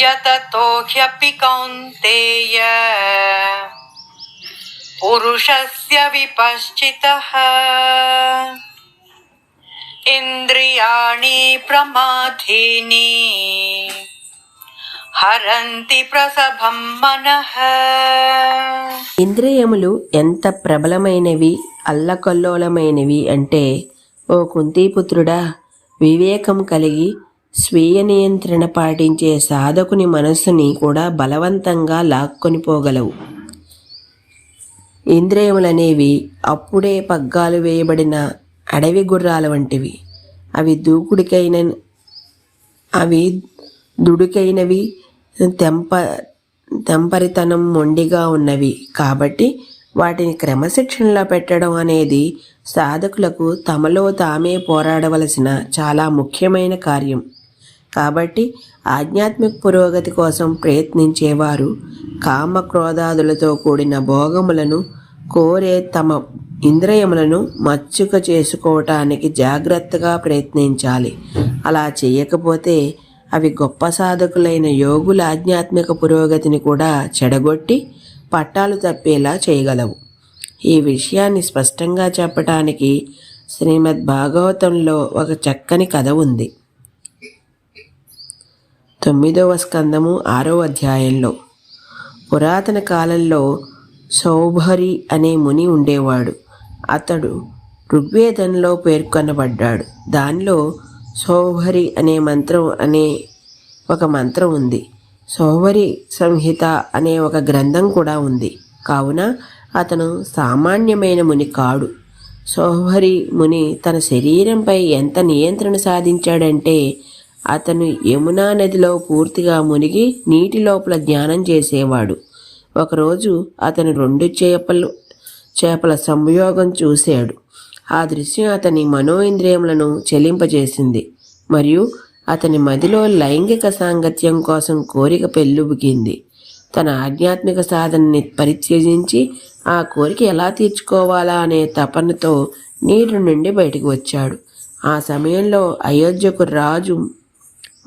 యతతో కౌంతేయ పురుషస్య విపశ్చిత ఇంద్రియాణి ప్రమాధీని హరంతి ప్రసభం మన ఇంద్రియములు ఎంత ప్రబలమైనవి అల్లకల్లోలమైనవి అంటే ఓ కుంతీపుత్రుడా వివేకం కలిగి స్వీయ నియంత్రణ పాటించే సాధకుని మనస్సుని కూడా బలవంతంగా లాక్కొని పోగలవు. ఇంద్రియములనేవి అప్పుడే పగ్గాలు వేయబడిన అడవి గుర్రాల వంటివి. అవి దూకుడికైన అవి దుడుకైనవి తెంప తెంపరితనం మొండిగా ఉన్నవి. కాబట్టి వాటిని క్రమశిక్షణలో పెట్టడం అనేది సాధకులకు తమలో తామే పోరాడవలసిన చాలా ముఖ్యమైన కార్యం. కాబట్టి ఆధ్యాత్మిక పురోగతి కోసం ప్రయత్నించేవారు కామ క్రోధాదులతో కూడిన భోగములను కోరే తమ ఇంద్రియములను మచ్చుక చేసుకోవటానికి జాగ్రత్తగా ప్రయత్నించాలి. అలా చేయకపోతే అవి గొప్ప సాధకులైన యోగుల ఆధ్యాత్మిక పురోగతిని కూడా చెడగొట్టి పట్టాలు తప్పేలా చేయగలవు. ఈ విషయాన్ని స్పష్టంగా చెప్పటానికి శ్రీమద్ భాగవతంలో ఒక చక్కని కథ ఉంది. తొమ్మిదవ స్కందము ఆరో అధ్యాయంలో. పురాతన కాలంలో సౌభరి అనే ముని ఉండేవాడు. అతడు ఋగ్వేదంలో పేర్కొనబడ్డాడు. దానిలో సౌభరి అనే మంత్రం అనే ఒక మంత్రం ఉంది. సౌభరి సంహిత అనే ఒక గ్రంథం కూడా ఉంది. కావున అతను సామాన్యమైన ముని కాడు. సౌభరి ముని తన శరీరంపై ఎంత నియంత్రణ సాధించాడంటే అతను యమునా నదిలో పూర్తిగా మునిగి నీటి లోపల ధ్యానం చేసేవాడు. ఒకరోజు అతను రెండు చేపలు చేపల సంయోగం చూశాడు. ఆ దృశ్యం అతని మనోఇంద్రియములను చెలింపజేసింది. మరియు అతని మదిలో లైంగిక సాంగత్యం కోసం కోరిక పెళ్ళుబుకింది తన ఆధ్యాత్మిక సాధనని పరిత్యజించి ఆ కోరిక ఎలా తీర్చుకోవాలా అనే తపనతో నీటి నుండి బయటకు వచ్చాడు. ఆ సమయంలో అయోధ్యకు రాజు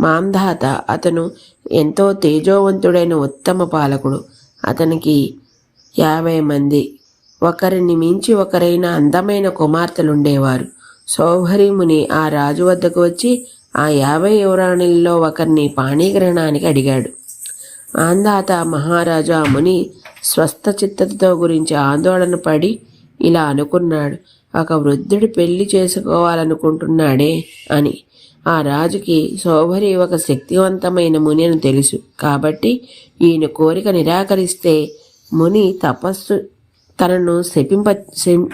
మాంధాత అతను ఎంతో తేజోవంతుడైన ఉత్తమ పాలకుడు. అతనికి యాభై మంది. ఒకరిని మించి ఒకరైన అందమైన కుమార్తెలుండేవారు. సౌహరిముని ఆ రాజు వద్దకు వచ్చి ఆ యాభై యువరాణుల్లో ఒకరిని పాణీగ్రహణానికి అడిగాడు. ఆందాత మహారాజు ఆ ముని స్వస్థ చిత్తతతో గురించి ఆందోళన పడి ఇలా అనుకున్నాడు. ఒక వృద్ధుడు పెళ్ళి చేసుకోవాలనుకుంటున్నాడే అని. ఆ రాజుకి శోభరి ఒక శక్తివంతమైన ముని అని తెలుసు. కాబట్టి ఈయన కోరిక నిరాకరిస్తే ముని తపస్సు తనను శపింప శం-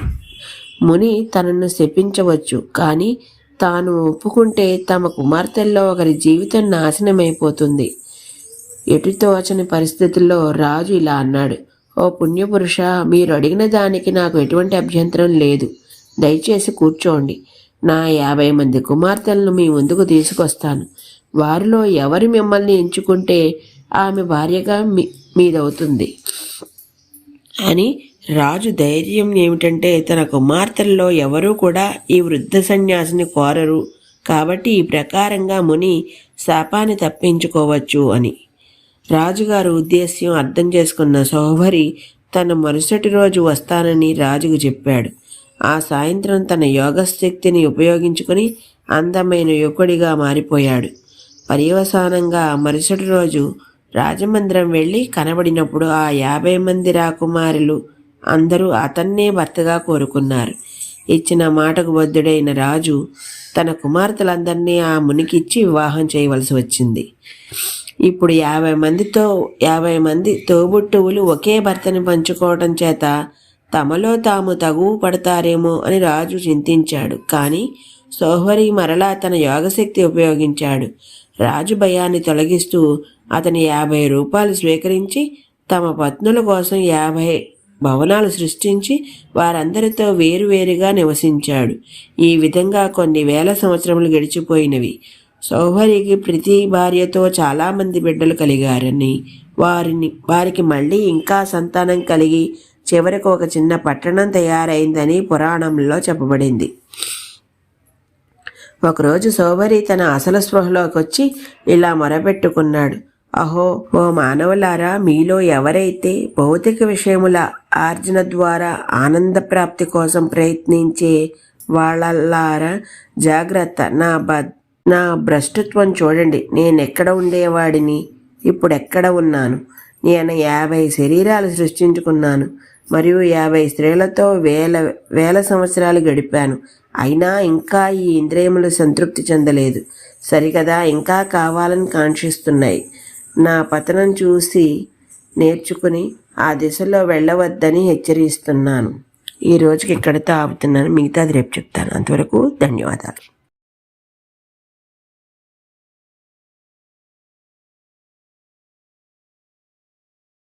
ముని తనను శపించవచ్చు. కానీ తాను ఒప్పుకుంటే తమ కుమార్తెల్లో ఒకరి జీవితం నాశనమైపోతుంది. ఎటుతోచని పరిస్థితుల్లో రాజు ఇలా అన్నాడు. ఓ పుణ్యపురుష మీరు అడిగిన దానికి నాకు ఎటువంటి అభ్యంతరం లేదు. దయచేసి కూర్చోండి. నా యాభై మంది కుమార్తెలను మీ ముందుకు తీసుకొస్తాను. వారిలో ఎవరు మిమ్మల్ని ఎంచుకుంటే ఆమె భార్యగా మీ మీదవుతుంది. అని రాజు ధైర్యం ఏమిటంటే తన కుమార్తెల్లో ఎవరూ కూడా ఈ వృద్ధ సన్యాసిని కోరరు. కాబట్టి ఈ ప్రకారంగా ముని శాపాన్ని తప్పించుకోవచ్చు అని. రాజుగారు ఉద్దేశ్యం అర్థం చేసుకున్న సోహరి తన మరుసటి రోజు వస్తానని రాజుకు చెప్పాడు. ఆ సాయంత్రం తన యోగశక్తిని ఉపయోగించుకుని అందమైన యువకుడిగా మారిపోయాడు. పర్యవసానంగా మరుసటి రోజు రాజమందిరం వెళ్ళి కనబడినప్పుడు ఆ యాభై మంది రాకుమారులు అందరూ అతన్నే భర్తగా కోరుకున్నారు. ఇచ్చిన మాటకు బద్ధుడైన రాజు తన కుమార్తెలందరినీ ఆ మునికిచ్చి వివాహం చేయవలసి వచ్చింది. ఇప్పుడు యాభై మందితో యాభై మంది తోబుట్టువులు ఒకే భర్తని పంచుకోవటం చేత తమలో తాము తగువు పడతారేమో అని రాజు చింతించాడు. కానీ సోహరి మరలా తన యోగశక్తి ఉపయోగించాడు. రాజు భయాన్ని తొలగిస్తూ అతని యాభై రూపాయలు స్వీకరించి తమ పత్నుల కోసం యాభై భవనాలు సృష్టించి వారందరితో వేరువేరుగా నివసించాడు. ఈ విధంగా కొన్ని వేల సంవత్సరములు గడిచిపోయినవి. సౌహరికి ప్రతి భార్యతో చాలామంది బిడ్డలు కలిగారని వారిని వారికి మళ్ళీ ఇంకా సంతానం కలిగి చివరకు ఒక చిన్న పట్టణం తయారైందని పురాణంలో చెప్పబడింది. ఒకరోజు సోమరి తన అసలు స్పృహలోకి వచ్చి ఇలా మొరపెట్టుకున్నాడు. అహో ఓ మానవులారా మీలో ఎవరైతే భౌతిక విషయముల ఆర్జన ద్వారా ఆనంద ప్రాప్తి కోసం ప్రయత్నించే వాళ్ళలారా జాగ్రత్త నా బ నా భ్రష్టత్వం చూడండి. నేనెక్కడ ఉండేవాడిని? ఇప్పుడు ఎక్కడ ఉన్నాను? నేను యాభై శరీరాలు సృష్టించుకున్నాను. మరియు యాభై స్త్రీలతో వేల వేల సంవత్సరాలు గడిపాను. అయినా ఇంకా ఈ ఇంద్రియములు సంతృప్తి చెందలేదు. సరికదా ఇంకా కావాలని కాంక్షిస్తున్నాయి. నా పతనం చూసి నేర్చుకుని ఆ దిశలో వెళ్ళవద్దని హెచ్చరిస్తున్నాను. ఈ రోజుకి ఇక్కడితో ఆపుతున్నాను. మిగతాది రేపు చెప్తాను. అంతవరకు ధన్యవాదాలు.